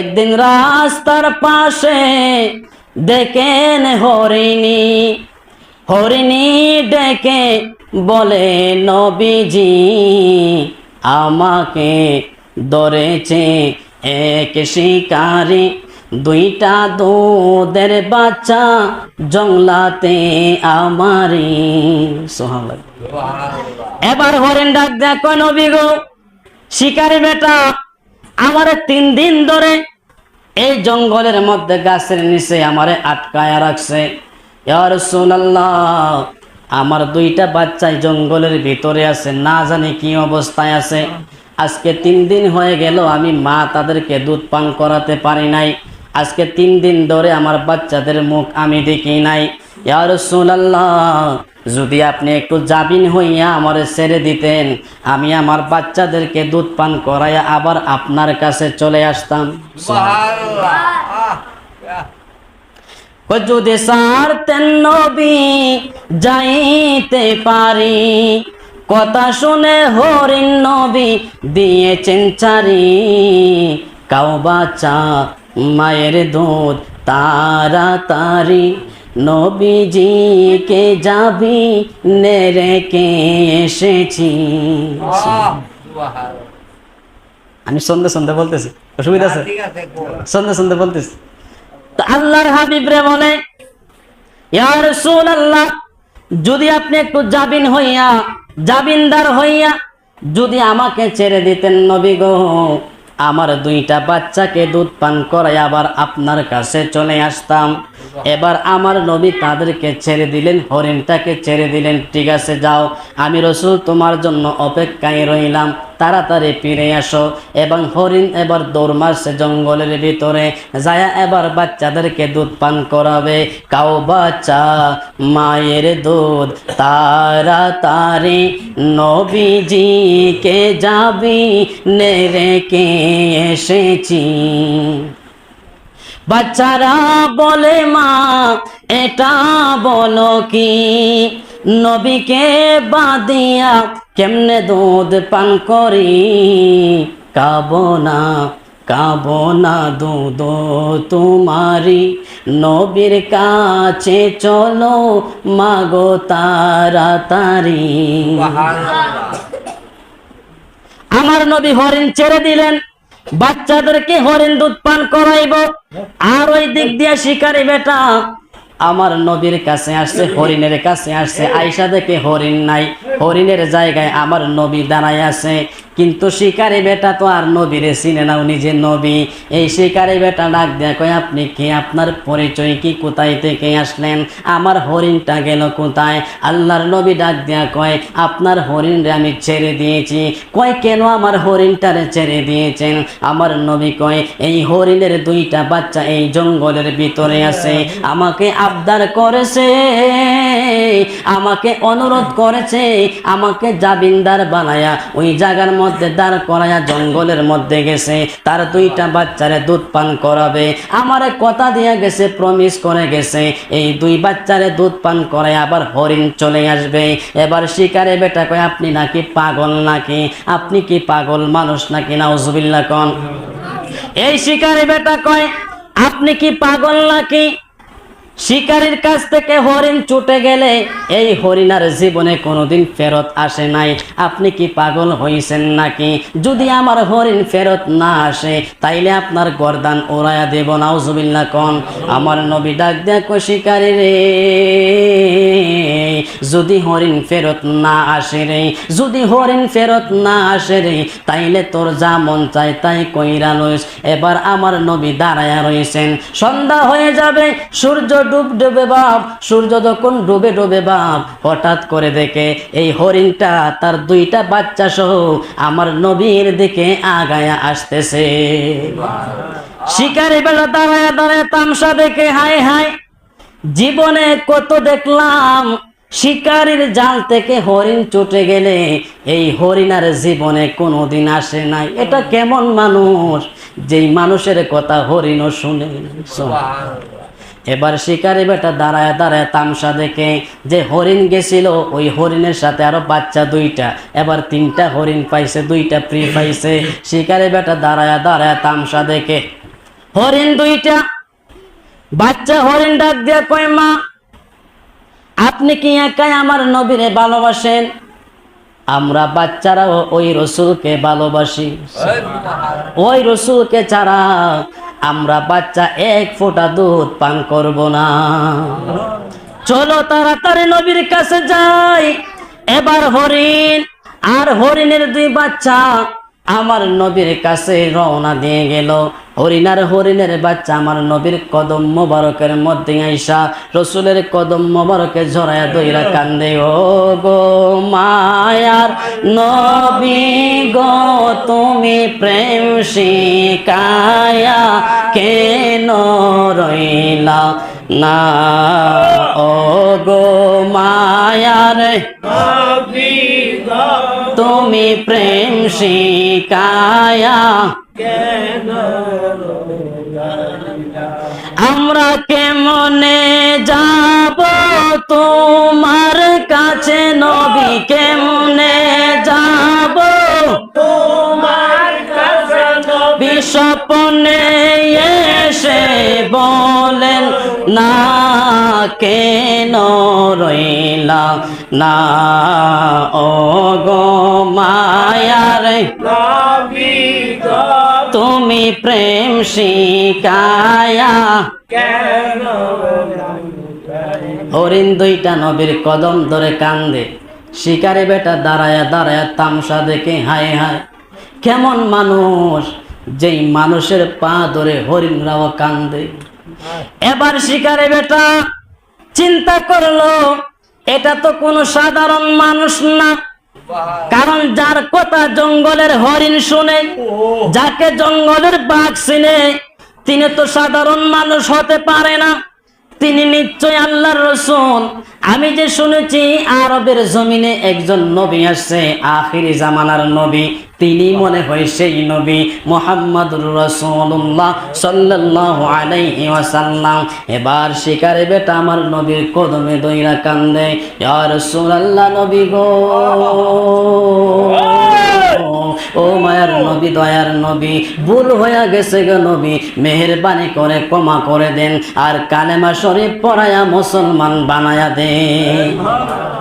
একদিন রাস্তার পাশে দেখেন হরিণী। হরিণী ডেকে বলে, নবীজি, আমাকে ধরেছে এক শিকারি। দুইটা দুধের বাচ্চা জংলাতে আমারি এবার হরেন ডাক দেখো নবী গো, শিকারি বেটা আমার তিন দিন ধরে এই জঙ্গলের মধ্যে গাছের নিচে আমারে আটকায়া রাখছে। আমার দুইটা বাচ্চাই জঙ্গলের ভিতরে আছে, না জানি কি অবস্থায় আছে। আজকে তিন দিন হয়ে গেল, আমি মা তাদেরকে দুধ পান করাতে পারি নাই। আজকে তিন দিন ধরে আমার বাচ্চাদের মুখ আমি দেখি নাই। ইয়া রাসূলুল্লাহ যদি আপনি একটু জাবিন হইয়া আমার ছেড়ে দিতেন, আমি আমার বাচ্চাদেরকে দুধ পান করাইয়া আবার আপনার কাছে চলে আসতাম। যদি সারতেন নবী, যাইতে পারি। কথা শুনে হরিণ নবী দিয়েছেন চারি। কাউ বাচ্চা মায়ের দুধ তাড়াতাড়ি নবীজিকে যাবি নেরেকে এসেছি। আমি সন্ধ্যে সন্ধ্যে বলতেছি, অসুবিধা আছে? সন্ধ্যে সন্ধ্যে বলতেছি। আল্লাহর হাবিব রে বলে ইয়ার ইয়া রাসূলুল্লাহ, যদি আপনি একটু জাবিন হইয়া, জাবিনদার হইয়া যদি আমাকে ছেড়ে দিতেন নবী গো আমার দুইটা বাচ্চাকে দুধ পান করাই আবার আপনার কাছে চলে আসতাম। এবার আমার নবী তাদেরকে ছেড়ে দিলেন, হরিণটাকে ছেড়ে দিলেন। ঠিক আছে, যাও। আমি রসুল তোমার জন্য অপেক্ষায় রইলাম। তাড়াতাড়ি ফিরে আসো এবং হরিণ এবার দৌড় মারছে জঙ্গলের ভিতরে। যায়া এবার বাচ্চাদেরকে দুধ পান করাবে। কাউ বাচ্চা, মায়ের দুধ, তাড়াতাড়ি নবীজিকে যাবি নেরেকে এসেছি। বাচ্চারা বলে, মা, এটা বলো কি? নবীকে বাদিয়া কেমনে দুধ পান করি? কাবো না কাবো না দুধ তোমারি। নবীর কাছে চলো মাগো তাড়াতাড়ি আমার নবী হরিণ ছেড়ে দিলেন। বাচ্চাদেরকে হরিণ দুধ পান করাইব। আর ওই দিক দিয়ে শিকারি বেটা আমার নবীর কাছে আসছে হরিণের কাছে আসছে। আইসা দেখে হরিণ নাই। হরিণের জায়গায় আমার নবী দাঁড়ায় আছে। কিন্তু শিকারি বেটা তো আর নবীরে চিনে নাও নিজে নবী। এই শিকারি বেটা ডাক কয় আপনি কি? আপনার পরিচয় কি? কোথায় থেকে আসলেন? আমার হরিণটা গেল কোথায়? আল্লাহর নবী ডাক দেয়া, কয়, আপনার হরিণরে আমি ছেড়ে দিয়েছি। কয়, কেন আমার হরিণটারে ছেড়ে দিয়েছেন? আমার নবী কয়, এই হরিণের দুইটা বাচ্চা এই জঙ্গলের ভিতরে আছে। আমাকে আবদার করেছে। আমাকে অনুরোধ করেছে, আমাকে জাবিনদার বানায়া ওই জায়গার মধ্যে দাঁড় করায়া জঙ্গলের মধ্যে গেছে, তার দুইটা বাচ্চারে দুধ পান করাবে, আমারে কথা দিয়া গেছে প্রমিস করে গেছে, এই দুই বাচ্চারে দুধ পান করায় আবার হরিণ চলে আসবে, এবার শিকারে বেটা কয়, আপনি নাকি পাগল নাকি? আপনি কি পাগল মানুষ নাকি? নাউজুবিল্লাহ কন। এই শিকারে বেটা কয়, আপনি কি পাগল নাকি? শিকারীর কাছ থেকে হরিণ ছুটে গেলে এই হরিণার জীবনে কোনোদিন ফেরত আসে নাই। আপনি কি পাগল হইছেন নাকি? যদি আমার হরিণ ফেরত না আসে, তাইলে আপনার গরদান ওরায়া দেব, নাউজুবিল্লাহ কন। আমার নবী ডাক দেখো শিকারী রে। যদি হরিণ ফেরত না আসে রে, যদি হরিণ ফেরত না আসে রে, তাইলে তোর যা মন চায় তাই কইরা লইস। এবার আমার নবী দাঁড়ায়া রয়েছেন সন্ধ্যা হয়ে যাবে, সূর্য ডুব ডুবে বাপ, সূর্য যখন ডুবে ডুবে বাপ, হঠাৎ করে দেখে এই হরিণটা তার দুইটা বাচ্চা সহ আমার নবীর দিকে আগায়া আসতেছে। শিকারি বেলা দাঁড়ায় দাঁড়ায় তামসা দেখে হায় হায়, জীবনে কত দেখলাম শিকারীর জাল থেকে হরিণ চটে গেলে এই হরিণ আর জীবনে কোনোদিন আসে নাই। এটা কেমন মানুষ? যেই মানুষের কথা হরিণও শুনে এবার শিকারি বেটা দাঁড়ায় দাঁড়ায় তামসা দেখে যে হরিণ গেছিল ওই হরিণের সাথে আরও বাচ্চা দুইটা। এবার তিনটা হরিণ পাইছে দুইটা প্রি পাইছে। শিকারি বেটা দাঁড়ায় দাঁড়ায় তামসা দেখে হরিণ দুইটা বাচ্চা হরিণ ডাক দিয়া কয় মা আপনি কি একাই আমার নবীরে ভালোবাসেন? আমরা বাচ্চারাও ওই রসুলকে ভালোবাসি। ওই রসুলকে ছাড়া আমরা বাচ্চা এক ফোঁটা দুধ পান করব না। চলো তাড়াতাড়ি নবীর কাছে যাই। এবার হরিণ, আর হরিণের দুই বাচ্চা আমার নবীর কাছে রওনা দিয়ে গেল। হরিণ আর হরিণের বাচ্চা আমার নবীর কদম মোবারকের মধ্যে আইসা রসুলের কদম মোবারকে ঝরায়া দইরা কান্দে, ও গো মায়ার নবী গো, তুমি প্রেম শিকায়া কেন রইলা? না, ও গো মায়ার তুমি প্রেম শিকায়া। কেন আমরা কেমনে যাব তোমার কাছে? নবী কেমনে যাব? বিস্বপনে এসে বলেন, না কেন রইলা? না ও গো মায়ারে তুমি প্রেম শিকায়া হরিণ দুইটা নবীর কদম ধরে কান্দে। শিকারে বেটা দাঁড়ায়া দাঁড়ায়া তামসা দেখে হায় হায়। কেমন মানুষ যেই মানুষের পা ধরে হরিণ হরিণরাও কান্দে। এবার শিকারে বেটা, চিন্তা করল, এটা তো কোনো সাধারণ মানুষ না। কারণ যার কথা জঙ্গলের হরিণ শুনে, যাকে জঙ্গলের বাঘ চিনে, তিনি তো সাধারণ মানুষ হতে পারে না। তিনি নিশ্চয় আল্লাহর রসুল। আমি যে শুনেছি, আরবের জমিনে একজন নবী আসছে, আখিরি জামানার নবী। তিনি মনে হয় সেই নবী মোহাম্মদুর রসুল্লাহ সাল্লাল্লাহু আলাইহি ওয়াসাল্লাম। এবার শিকারে বেটা আমার নবীর কদমে দইরা কান্দে, ইয়া রাসূলুল্লাহ নবী গো। ও মায়ার নবী, দয়ার নবী, ভুল হয়ে গেছে গো নবী, মেহরবানি করে ক্ষমা করে দেন, আর কালেমা শরীফ পড়ায়া মুসলমান বানায়া দেন।